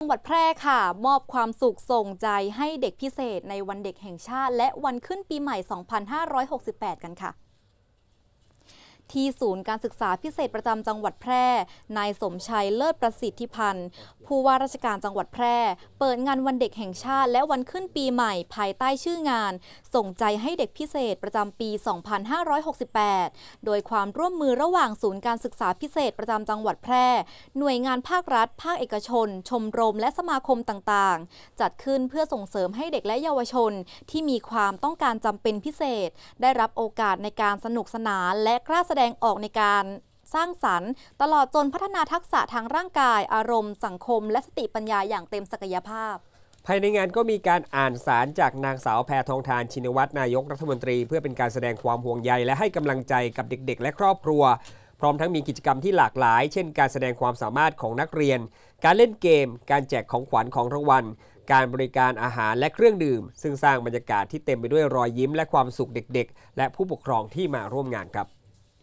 จังหวัดแพร่ค่ะ มอบความสุขส่งใจให้เด็กพิเศษในวันเด็กแห่งชาติ และวันขึ้นปีใหม่ 2568 กันค่ะ ที่ศูนย์การศึกษาพิเศษประจำจังหวัดแพร่ นายสมชัยเลิศประสิทธิพันธ์ ผู้ว่าราชการจังหวัดแพร่ เปิดงานวันเด็กแห่งชาติ และวันขึ้นปีใหม่ภายใต้ชื่องาน ส่งใจให้เด็กพิเศษประจำปี 2568 โดยความร่วมมือระหว่างศูนย์การศึกษาพิเศษประจำจังหวัดแพร่ หน่วยงานภาครัฐ ภาคเอกชน ชมรม และสมาคมต่างๆ จัดขึ้นเพื่อส่งเสริมให้เด็กและเยาวชน ที่มีความต้องการจำเป็นพิเศษ ได้รับโอกาสในการสนุกสนานและกล้าแสดงออกในการ สร้างสรรค์ ตลอดจนพัฒนาทักษะทางร่างกาย อารมณ์ สังคม และสติปัญญาอย่างเต็มศักยภาพภายในงานก็มีการอ่านสารจากนางสาวแพทองทานชินวัตรนายกรัฐมนตรี เพื่อเป็นการแสดงความห่วงใยและให้กำลังใจกับเด็ก ๆ และครอบครัว พร้อมทั้งมีกิจกรรมที่หลากหลาย เช่น การแสดงความสามารถของนักเรียน การเล่นเกม การแจกของขวัญของรางวัล การบริการอาหารและเครื่องดื่ม ซึ่งสร้างบรรยากาศที่เต็มไปด้วยรอยยิ้มและความสุขเด็ก ๆ และผู้ปกครองที่มาร่วมงานครับ